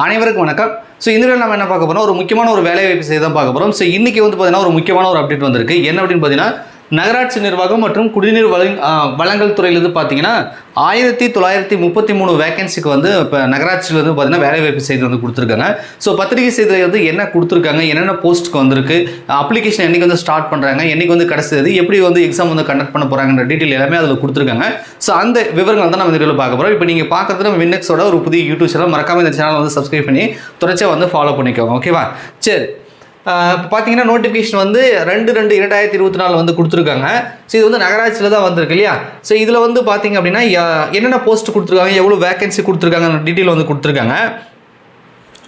அனைவருக்கும் வணக்கம். ஸோ இந்த நம்ம என்ன பார்க்க போகிறோம் ஒரு முக்கியமான ஒரு வேலை வாய்ப்பு செய்து தான் பார்க்க போகிறோம் ஸோ இன்றைக்கி வந்து பார்த்தீங்கன்னா ஒரு முக்கியமான ஒரு அப்டேட் வந்திருக்கு. என்ன அப்படின்னு பார்த்தீங்கன்னா நகராட்சி நிர்வாகம் மற்றும் குடிநீர் வழங் வழங்கல் துறையிலிருந்து பார்த்தீங்கன்னா ஆயிரத்தி தொள்ளாயிரத்தி முப்பத்தி மூணு வேகன்சிக்கு வந்து இப்போ நகராட்சியில் வந்து பார்த்தீங்கன்னா வேலை வாய்ப்பு செய்தி வந்து கொடுத்துருக்காங்க. ஸோ பத்திரிகை செய்தி வந்து என்ன கொடுத்துருக்காங்க என்னென்ன போஸ்ட்டுக்கு வந்திருக்கு அப்ளிகேஷன் என்னைக்கு வந்து ஸ்டார்ட் பண்ணுறாங்க என்னைக்கு வந்து கடைசிது எப்படி வந்து எக்ஸாம் வந்து கண்டக்ட் பண்ண போகிறாங்கன்ற டீட்டெயில் எல்லாமே அதில் கொடுத்துருக்காங்க. ஸோ அந்த விவரங்கள் தான் நம்ம இந்த வீடியோவில் பார்க்க போகிறோம் இப்போ நீங்கள் பார்க்குறது நம்ம வின்னெக்ஸோட ஒரு புதிய யூடியூப் சேனல் மறக்காமல் இந்த சேனல் வந்து சப்ஸ்கிரைப் பண்ணி தொடர்ச்சியாக வந்து ஃபாலோ பண்ணிக்கோங்க. ஓகேவா சரி. பார்த்தீங்கன்னா நோட்டிஃபிகேஷன் வந்து ரெண்டு ரெண்டு இரண்டாயிரத்தி இருபத்தி நாலு வந்து கொடுத்துருக்காங்க. ஸோ இது வந்து நகராட்சியில் தான் வந்திருக்கு இல்லையா? ஸோ இதில் வந்து பார்த்தீங்க அப்படின்னா என்னென்ன போஸ்ட் கொடுத்துருக்காங்க எவ்வளோ வேகன்சி கொடுத்துருக்காங்க டீட்டெயில் வந்து கொடுத்துருக்காங்க.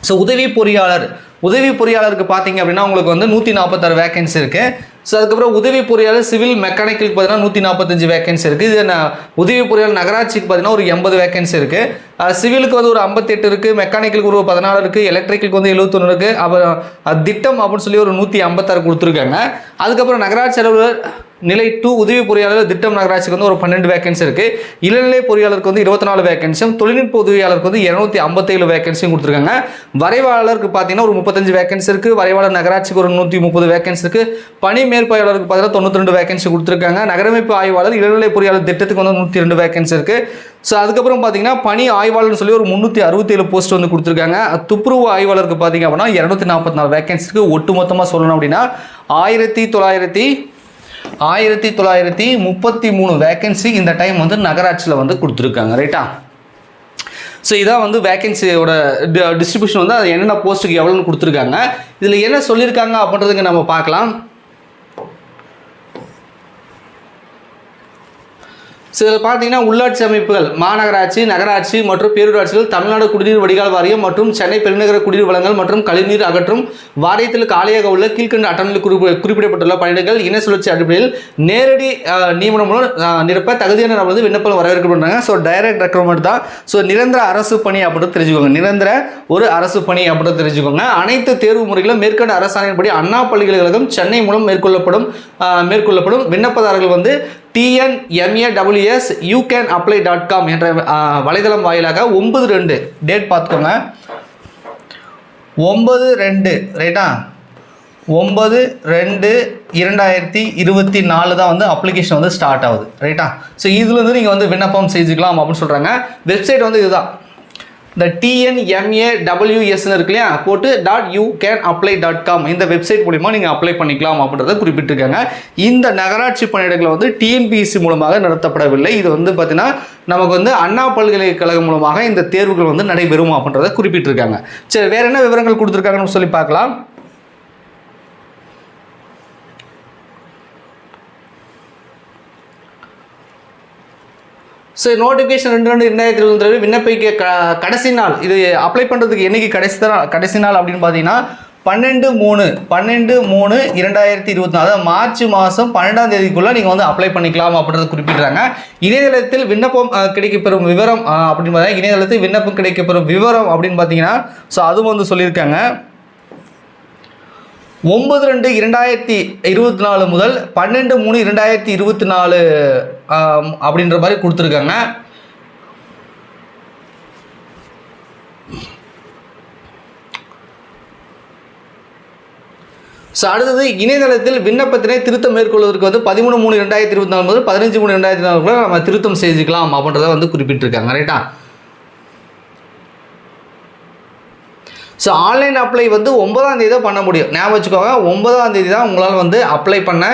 ஸோ உதவி பொறியாளர் உதவி பொறியாளருக்கு பார்த்தீங்க அப்படின்னா உங்களுக்கு வந்து நூற்றி நாற்பத்தாறு வேகன்சி இருக்குது ஸோ அதுக்கப்புறம் உதவி பொறியாளர் சிவில் மெக்கானிக்கலுக்கு பார்த்தீங்கன்னா நூற்றி நாற்பத்தஞ்சு வேகன்சி இருக்குது இது ந- உதவி பொறியாளர் நகராட்சிக்கு பார்த்தீங்கன்னா ஒரு எண்பது வேகன்சி இருக்குது சிவிலுக்கு வந்து ஒரு ஐம்பத்தெட்டு இருக்குது மெக்கானிக்கலுக்கு ஒரு பதினாலு இருக்குது எலக்ட்ரிக்கலுக்கு வந்து எழுபத்தொன்று இருக்குது அப்புறம் திட்டம் அப்படின்னு சொல்லி ஒரு நூற்றி ஐம்பத்தாறு கொடுத்துருக்காங்க. அதுக்கப்புறம் நகராட்சி அலுவலர் நிலை டூ உதவி பொறியாளர் திட்டம் நகராட்சிக்கு வந்து ஒரு பன்னெண்டு வேகன்சி இருக்குது இளநிலை பொறியாளருக்கு வந்து இருபத்தி நாலு வேகன்சியும் தொழில்நுட்ப உதவியாளருக்கு வந்து இரநூத்தி ஐம்பத்தேழு வேகன்சியும் கொடுத்துருக்காங்க. வரைவாளருக்கு பார்த்தீங்கன்னா ஒரு முப்பத்தஞ்சு வேகன்சி இருக்குது வரைவாளர் நகராட்சிக்கு ஒரு நூற்றி முப்பது வேகன்சி இருக்குது பணி மேற்பாளருக்கு பார்த்தீங்கன்னா தொண்ணூற்றி ரெண்டு வேகன்சி கொடுத்துருக்காங்க. நகரமைப்பு ஆய்வாளர் இளநிலை பொறியாளர் திட்டத்துக்கு வந்து நூற்றி ரெண்டு வேகன்சி இருக்குது ஸோ அதுக்கப்புறம் பார்த்தீங்கன்னா பணி ஆய்வாளர்னு சொல்லி ஒரு முந்நூற்றி அறுபத்தேழு போஸ்ட் வந்து கொடுத்துருக்காங்க. துப்புரவு ஆய்வாளருக்கு பார்த்தீங்க அப்படின்னா இரநூத்தி நாற்பத்தி நாலு வேகன்சிக்கு ஒட்டு மொத்தமாக சொல்லணும் அப்படின்னா ஆயிரத்தி தொள்ளாயிரத்தி ஆயிரத்தி தொள்ளாயிரத்தி முப்பத்தி மூணு வேகன்சி இந்த டைம் வந்து நகராட்சியில் வந்து கொடுத்துருக்காங்க. ரைட்டா ஸோ இதான் வந்து வேகன்சியோட டிஸ்ட்ரிபியூஷன் வந்து அது என்னென்ன போஸ்ட்டுக்கு எவ்வளோன்னு கொடுத்துருக்காங்க. இதில் என்ன சொல்லியிருக்காங்க அப்படின்றதுங்க நம்ம பார்க்கலாம். ஸோ இதில் பார்த்தீங்கன்னா உள்ளாட்சி அமைப்புகள் மாநகராட்சி நகராட்சி மற்றும் பேரூராட்சிகள் தமிழ்நாடு குடிநீர் வடிகால் வாரியம் மற்றும் சென்னை பெருநகர குடிநீர் வளங்கள் மற்றும் கழிவுநீர் அகற்றும் வாரியத்தில் காலியாக உள்ள கீழ்கண்ட அட்டவணையில் குறிப்பு குறிப்பிடப்பட்டுள்ள பணியிடங்கள் இன சுழற்சி அடிப்படையில் நேரடி நியமனம் மூலம் நிரப்ப தகுதியான நபர் வந்து விண்ணப்பம் வரவேற்கப்படுறாங்க ஸோ டைரக்ட் ரெக்ரூட்மெண்ட் தான். ஸோ நிரந்தர அரசு பணி அப்படின்னு தெரிஞ்சுக்கோங்க. நிரந்தர ஒரு அரசு பணி அப்படின்னு தெரிஞ்சுக்கோங்க. அனைத்து தேர்வு முறைகளும் மேற்கண்ட அரசாணையின்படி அண்ணா பல்கலைக்கழகம் சென்னை மூலம் மேற்கொள்ளப்படும் மேற்கொள்ளப்படும். விண்ணப்பதாரர்கள் வந்து TNMAWS you can apply dot com என்ற வலைதளம் வாயிலாக ஒன்பது ரெண்டு டேட் பார்த்துக்கோங்க. ஒன்பது ரெண்டு ரைட்டா ஒன்பது ரெண்டு இரண்டாயிரத்தி இருபத்தி நாலு தான் வந்து அப்ளிகேஷன் வந்து ஸ்டார்ட் ஆகுது ரைட்டா ஸோ இதுலேருந்து நீங்கள் வந்து விண்ணப்பம் செஞ்சுக்கலாம் அப்படின்னு சொல்கிறாங்க வெப்சைட் வந்து இதுதான். இந்த டிஎன்எம்ஏ டபிள்யூஎஸ்னு இருக்கு இல்லையா? போட்டு dot you can apply dot com இந்த வெப்சைட் மூலிமா நீங்கள் அப்ளை பண்ணிக்கலாம் அப்படின்றத குறிப்பிட்டிருக்காங்க. இந்த நகராட்சி பணியிடங்கள் வந்து டிஎன்பிஎஸ்சி மூலமாக நடத்தப்படவில்லை. இது வந்து பார்த்தீங்கன்னா நமக்கு வந்து அண்ணா பல்கலைக்கழகம் மூலமாக இந்த தேர்வுகள் வந்து நடைபெறும் அப்படின்றத குறிப்பிட்டிருக்காங்க. சரி வேறு என்ன விவரங்கள் கொடுத்துருக்காங்கன்னு சொல்லி பார்க்கலாம். ஸோ நோட்டிஃபிகேஷன் ரெண்டு ரெண்டு ரெண்டாயிரத்தி இருபத்தி விண்ணப்பிக்க க கடைசி நாள். இது அப்ளை பண்ணுறதுக்கு என்னைக்கு கடைசி தான் கடைசி நாள் அப்படின்னு பார்த்தீங்கன்னா பன்னெண்டு மூணு பன்னெண்டு மூணு இரண்டாயிரத்தி இருபத்தி நாலு. அதாவது மார்ச் மாதம் பன்னெண்டாம் தேதிக்குள்ளே நீங்கள் வந்து அப்ளை பண்ணிக்கலாம் அப்படின்றத குறிப்பிட்றாங்க. இணையதளத்தில் விண்ணப்பம் கிடைக்கப்பெறும் விவரம் அப்படின்னு பார்த்தீங்கன்னா இணையதளத்தில் விண்ணப்பம் கிடைக்கப்பெறும் விவரம் அப்படின்னு பார்த்தீங்கன்னா ஸோ அதுவும் வந்து சொல்லியிருக்காங்க. ஒன்பது ரெண்டு இரண்டாயிரத்தி இருபத்தி நாலு முதல் பன்னெண்டு மூணு இரண்டாயிரத்தி இருபத்தி நாலு அப்படின்ற மாதிரி கொடுத்துருக்காங்க. ஸோ அடுத்தது இணையதளத்தில் விண்ணப்பத்தினை திருத்தம் மேற்கொள்வதற்கு வந்து பதிமூணு மூணு ரெண்டாயிரத்தி இருபத்தி நாலு முதல் பதினஞ்சு மூணு ரெண்டாயிரத்தி கூட நம்ம திருத்தம் செஞ்சுக்கலாம் அப்படின்றத வந்து குறிப்பிட்டிருக்காங்க ரைட்டா ஸோ ஆன்லைன் அப்ளை வந்து ஒன்பதாம் தேதி தான் பண்ண முடியும். ஞாபகம் வச்சுக்கோங்க ஒன்பதாம் தேதி தான் உங்களால் வந்து அப்ளை பண்ண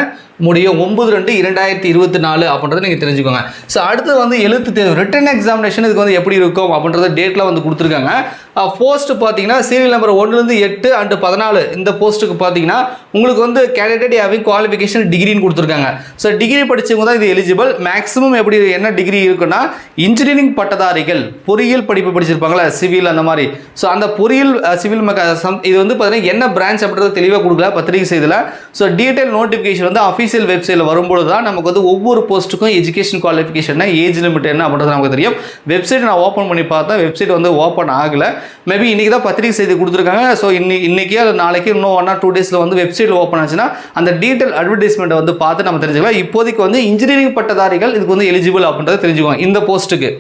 முடியும் ஒம்பது ரெண்டு இரண்டாயிரத்தி இருபத்தி நாலு அப்படின்றத நீங்கள் தெரிஞ்சுக்கோங்க. ஸோ அடுத்து வந்து எழுத்து தேர்வு. ரிட்டன் எக்ஸாமினேஷன் இதுக்கு வந்து எப்படி இருக்கும் அப்படின்றத டேட்டில் வந்து கொடுத்துருக்காங்க. Uh, போஸ்ட் பார்த்தீங்கன்னா சீரியல் நம்பர் ஒன்றுலேருந்து எட்டு அண்டு பதினாலு. இந்த போஸ்ட்டுக்கு பார்த்தீங்கன்னா உங்களுக்கு வந்து கேண்டிடேட் ஹேவிங் குவாலிஃபிகேஷன் டிகிரின்னு கொடுத்துருக்காங்க. ஸோ டிகிரி படிச்சவங்க தான் இது எலிஜிபிள் மேக்ஸிமம் எப்படி என்ன டிகிரி இருக்குன்னா இன்ஜினியரிங் பட்டதாரிகள் பொறியியல் படிப்பு படிச்சிருப்பாங்களா சிவில் அந்த மாதிரி. ஸோ அந்த பொறியியல் uh, சிவில் மெக்கா சம் இது வந்து பார்த்தீங்கன்னா என்ன பிரான்ச் அப்படின்றத தெளிவாக கொடுக்கல பத்திரிகை செய்தியில் ஸோ டீட்டெயில் நோட்டிஃபிகேஷன் வந்து அஃபீஷியல் அஃபீஷியல் வெப்சைட்டில் வரும்பொழுது தான் நமக்கு வந்து ஒவ்வொரு போஸ்ட்டுக்கும் எஜுகேஷன் குவாலிஃபிகேஷன் ஏஜ் லிமிட் என்ன அப்படின்றது நமக்கு தெரியும். வெப்சைட் நான் ஓப்பன் பண்ணி பார்த்தா வெப்சைட் வந்து ஓப்பன் ஆகலை. மேபி இன்றைக்கி தான் பத்திரிகை செய்தி கொடுத்துருக்காங்க. ஸோ இன்னி இன்றைக்கி அது நாளைக்கு இன்னும் ஒன் ஆர் டூ டேஸில் வந்து வெப்சைட் ஓப்பன் ஆச்சுன்னா அந்த டீட்டெயில் அட்வர்டைஸ்மெண்ட்டை வந்து பார்த்து நம்ம தெரிஞ்சுக்கலாம். இப்போதைக்கு வந்து இன்ஜினியரிங் பட்டதாரிகள் இதுக்கு வந்து எலிஜிபிள் அப்படின்றத தெரிஞ்சுக்குவோம் இந்த போஸ்ட்டுக்கு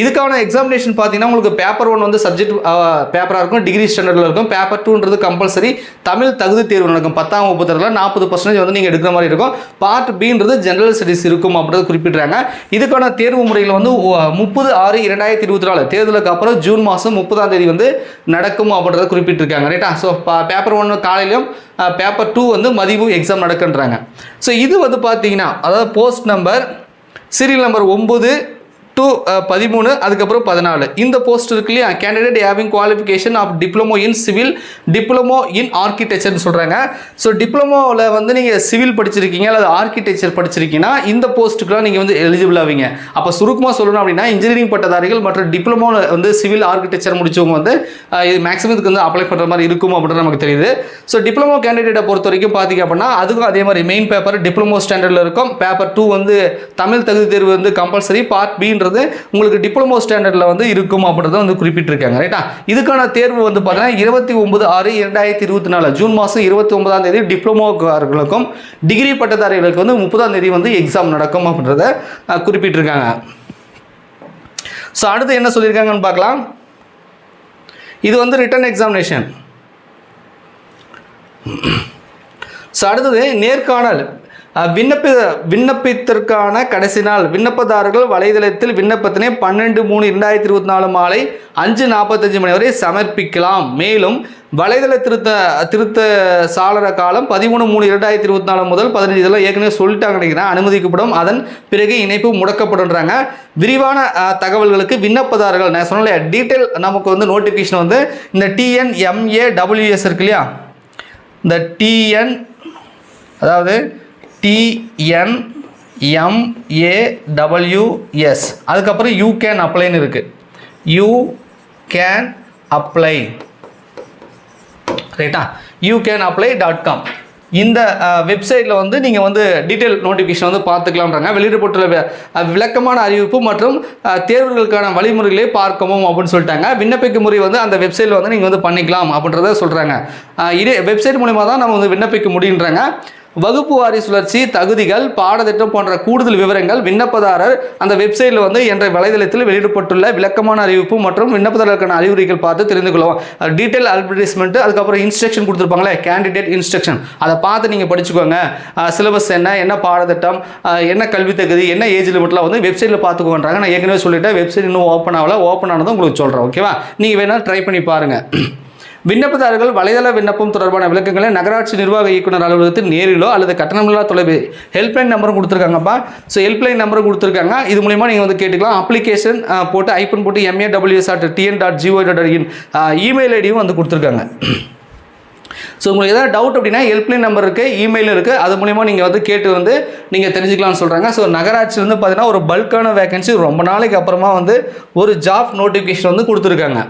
இதுக்கான எக்ஸாமினேஷன் பார்த்தீங்கன்னா உங்களுக்கு பேப்பர் ஒன் வந்து சப்ஜெக்ட் பேப்பராக இருக்கும் டிகிரி ஸ்டாண்டர்டில் இருக்கும். பேப்பர் டூன்றது கம்பல்சரி தமிழ் தகுதி தேர்வு நடக்கும். பத்தாம் வகுப்பு தரல நாற்பது பர்சன்டேஜ் வந்து நீங்கள் எடுக்கிற மாதிரி இருக்கும். பார்ட் பின்றது ஜென்ரல் ஸ்டடிஸ் இருக்கும் அப்படின்றது குறிப்பிட்றாங்க. இதுக்கான தேர்வு முறையில் வந்து முப்பது ஆறு இரண்டாயிரத்தி இருபத்தி நாலு தேர்தலுக்கு அப்புறம் ஜூன் மாதம் முப்பதாம் தேதி வந்து நடக்கும் அப்படின்றத குறிப்பிட்டிருக்காங்க. ரைட்டா ஸோ பேப்பர் ஒன்று காலையிலும் பேப்பர் டூ வந்து மதியம் எக்ஸாம் நடக்குன்றாங்க. ஸோ இது வந்து பார்த்தீங்கன்னா அதாவது போஸ்ட் நம்பர் சீரியல் நம்பர் ஒம்பது டு uh, பதிமூணு அதுக்கப்புறம் பதினாலு. இந்த போஸ்ட் இருக்கு இல்லையா? Candidate having qualification of diploma in civil diploma in ஆர்கிடெக்சர்னு சொல்கிறாங்க ஸோ டிப்ளமோவில் வந்து நீங்கள் சிவில் படிச்சிருக்கீங்க அல்லது ஆர்கிடெக்சர் படிச்சிருக்கீங்கன்னா இந்த போஸ்ட்டுக்குலாம் நீங்கள் வந்து எலிஜிபிள் ஆவீங்க. அப்போ சுருக்கமாக சொல்லணும் அப்படின்னா இன்ஜினியரிங் பட்டதாரிகள் மற்றும் டிப்ளமோவில் வந்து சிவில் ஆர்கிடெக்சர் முடிச்சவங்க வந்து uh, இது மேக்ஸிமம் இதுக்கு வந்து அப்ளை பண்ணுற மாதிரி இருக்கும் அப்படின்னு நமக்கு தெரியுது. ஸோ டிப்ளமோ கேண்டிடேட்டை பொறுத்த வரைக்கும் பார்த்தீங்க அப்படின்னா அதுக்கும் அதே மாதிரி மெயின் பேப்பர் டிப்ளமோ ஸ்டாண்டர்டில் இருக்கும். பேப்பர் டூ வந்து தமிழ் தகுதி தேர்வு வந்து கம்பல்சரி பார்ட் அப்படின்றது உங்களுக்கு டிப்ளமோ ஸ்டாண்டர்டில் வந்து இருக்கும் அப்படின்றத வந்து குறிப்பிட்டிருக்காங்க. ரைட்டா இதுக்கான தேர்வு வந்து பார்த்தீங்கன்னா இருபத்தி ஒன்பது ஆறு இரண்டாயிரத்தி இருபத்தி நாலு ஜூன் மாதம் இருபத்தி ஒன்பதாம் தேதி டிப்ளமோக்காரர்களுக்கும் டிகிரி பட்டதாரிகளுக்கு வந்து முப்பதாம் தேதி வந்து எக்ஸாம் நடக்கும் அப்படின்றத குறிப்பிட்டிருக்காங்க. ஸோ அடுத்து என்ன சொல்லியிருக்காங்கன்னு பார்க்கலாம். இது வந்து ரிட்டன் எக்ஸாமினேஷன் ஸோ அடுத்தது நேர்காணல். விண்ணப்ப விண்ணப்பத்திற்கான கடைசி நாள். விண்ணப்பதாரர்கள் வலைதளத்தில் விண்ணப்பத்தினை பன்னெண்டு மூணு இரண்டாயிரத்தி இருபத்தி நாலு மாலை அஞ்சு நாற்பத்தஞ்சு மணி வரை சமர்ப்பிக்கலாம். மேலும் வலைதள திருத்த திருத்த சாளர காலம் பதிமூணு மூணு இரண்டாயிரத்தி இருபத்தி நாலு முதல் பதினஞ்சு இதெல்லாம் ஏற்கனவே சொல்லிட்டாங்க நினைக்கிறேன். அனுமதிக்கப்படும். அதன் பிறகு இணைப்பு முடக்கப்படுன்றாங்க விரிவான தகவல்களுக்கு விண்ணப்பதாரர்கள் நான் சொன்னல டீட்டெயில் நமக்கு வந்து நோட்டிஃபிகேஷன் வந்து இந்த டிஎன்எம்ஏ டபிள்யூஎஸ் இருக்கு இல்லையா? இந்த டிஎன் அதாவது டிஎன்எம்ஏடபிள்யூஎஸ் அதுக்கப்புறம் யூ கேன் அப்ளைன்னு இருக்குது யூ கேன் அப்ளை ரைட்டா you can apply dot com இந்த வெப்சைட்டில் வந்து நீங்கள் வந்து டீட்டெயில் நோட்டிஃபிகேஷன் வந்து பார்த்துக்கலாம்ன்றாங்க. வெளியிடப்பட்டுள்ள விளக்கமான அறிவிப்பு மற்றும் தேர்வுகளுக்கான வழிமுறைகளை பார்க்கவும் அப்படின்னு சொல்லிட்டாங்க. விண்ணப்பிக்கும் முறை வந்து அந்த வெப்சைட்டில் வந்து நீங்கள் வந்து பண்ணிக்கலாம் அப்படின்றத சொல்கிறாங்க இதே வெப்சைட் மூலிமா தான் நம்ம வந்து விண்ணப்பிக்க முடியுன்றாங்க. வகுப்பு வாரி சுழற்சி தகுதிகள் பாடத்திட்டம் போன்ற கூடுதல் விவரங்கள் விண்ணப்பதாரர் அந்த வெப்சைட்டில் வந்து என்ற வலைதளத்தில் வெளியிடப்பட்டுள்ள விளக்கமான அறிவிப்பு மற்றும் விண்ணப்பதாரருக்கான அறிவுரைகள் பார்த்து தெரிந்து கொள்ளலாம் டீட்டெயில் அட்வர்டைஸ்மெண்ட் அதுக்கப்புறம் இன்ஸ்ட்ரக்ஷன் கொடுத்துருப்பாங்களே கேண்டிடேட் இன்ஸ்ட்ரக்ஷன் அதை பார்த்து நீங்கள் படிச்சுக்கோங்க. சிலபஸ் என்ன என்ன பாடத்திட்டம் என்ன கல்வி தகுதி என்ன ஏஜ் லிமிட்லாம் வந்து வெப்சைட்டில் பார்த்துக்கோன்றாங்க நான் ஏற்கனவே சொல்லிட்டேன் வெப்சைட் இன்னும் ஓப்பன் ஆகல. ஓப்பன் ஆனதும் உங்களுக்கு சொல்கிறேன் ஓகேவா நீங்கள் வேணால் ட்ரை பண்ணி பாருங்கள் விண்ணப்பதாரர்கள் வலைதள விண்ணப்பம் தொடர்பான விளக்கங்களை நகராட்சி நிர்வாக இயக்குனர் அலுவலகத்தில் நேரிலோ அல்லது கட்டணமில்லா தொலைபே ஹெல்ப்லைன் நம்பரும் கொடுத்துருக்காங்கப்பா. ஸோ ஹெல்ப்லைன் நம்பரும் கொடுத்துருக்காங்க. இது மூலிமா நீங்கள் வந்து கேட்டுக்கலாம். அப்ளிகேஷன் போட்டு ஐபன் போட்டு MA WS dot TN dot GO dot in email ஐடியும் வந்து கொடுத்துருக்காங்க. ஸோ உங்களுக்கு எதாவது டவுட் அப்படின்னா ஹெல்ப்லைன் நம்பர் இருக்குது இமெயில் இருக்குது அது மூலிமா நீங்கள் வந்து கேட்டு வந்து நீங்கள் தெரிஞ்சுக்கலாம்னு சொல்கிறாங்க ஸோ நகராட்சி வந்து பார்த்தீங்கன்னா ஒரு பல்கான வேகன்சி ரொம்ப நாளைக்கு அப்புறமா வந்து ஒரு ஜாப் நோட்டிஃபிகேஷன் வந்து கொடுத்துருக்காங்க.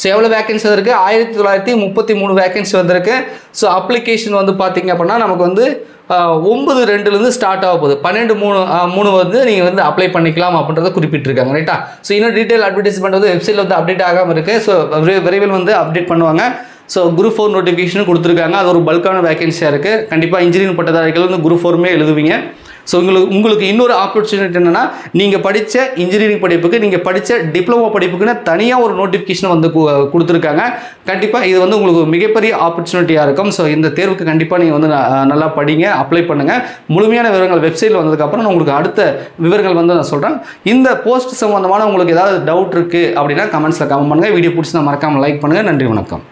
ஸோ எவ்வளோ வேகன்சி வந்திருக்கு? ஆயிரத்தி தொள்ளாயிரத்தி முப்பத்தி மூணு வேகன்சி வந்திருக்கு. ஸோ அப்ளிகேஷன் வந்து பார்த்தீங்க அப்படின்னா நமக்கு வந்து ஒம்பது ஒன்பது ரெண்டுலேருந்து ஸ்டார்ட் ஆக போகுது. பன்னெண்டு மூணு மூணு வந்து நீங்கள் வந்து அப்ளை பண்ணிக்கலாம் அப்படின்றத குறிப்பிட்டிருக்காங்க ரைட்டா ஸோ இன்னும் டீட்டெயில் அட்வர்டைஸ்மெண்ட் வந்து வெப்சைட்டில் வந்து அப்டேட் ஆகாமல் இருக்குது ஸோ விரைவில் வந்து அப்டேட் பண்ணுவாங்க. ஸோ குரூப் ஃபோர் நோட்டிஃபிகேஷன் கொடுத்துருக்காங்க. அது ஒரு பல்கான வேகன்சியாக இருக்குது கண்டிப்பாக இன்ஜினியரிங் பட்டதாரிகள் வந்து குரூப் ஃபோருமே எழுதுவீங்க. ஸோ உங்களுக்கு உங்களுக்கு இன்னொரு ஆப்பர்ச்சுனிட்டி என்னென்னா நீங்கள் படித்த இன்ஜினியரிங் படிப்புக்கு நீங்கள் படித்த டிப்ளமோ படிப்புக்குன்னு தனியாக ஒரு நோட்டிஃபிகேஷன் வந்து கொடுத்துருக்காங்க. கண்டிப்பாக இது வந்து உங்களுக்கு மிகப்பெரிய ஆப்பர்ச்சுனிட்டியாக இருக்கும். ஸோ இந்த தேர்வுக்கு கண்டிப்பாக நீங்கள் வந்து நல்லா படிங்க அப்ளை பண்ணுங்கள் முழுமையான விவரங்கள் வெப்சைட்டில் வந்ததுக்கப்புறம் நான் உங்களுக்கு அடுத்த விவரங்கள் வந்து நான் சொல்கிறேன் இந்த போஸ்ட் சம்மந்தமான உங்களுக்கு ஏதாவது டவுட் இருக்குது அப்படின்னா கமெண்ட்ஸில் கமெண்ட் பண்ணுங்கள் வீடியோ பிடிச்சி மறக்காமல் லைக் பண்ணுங்கள் நன்றி வணக்கம்.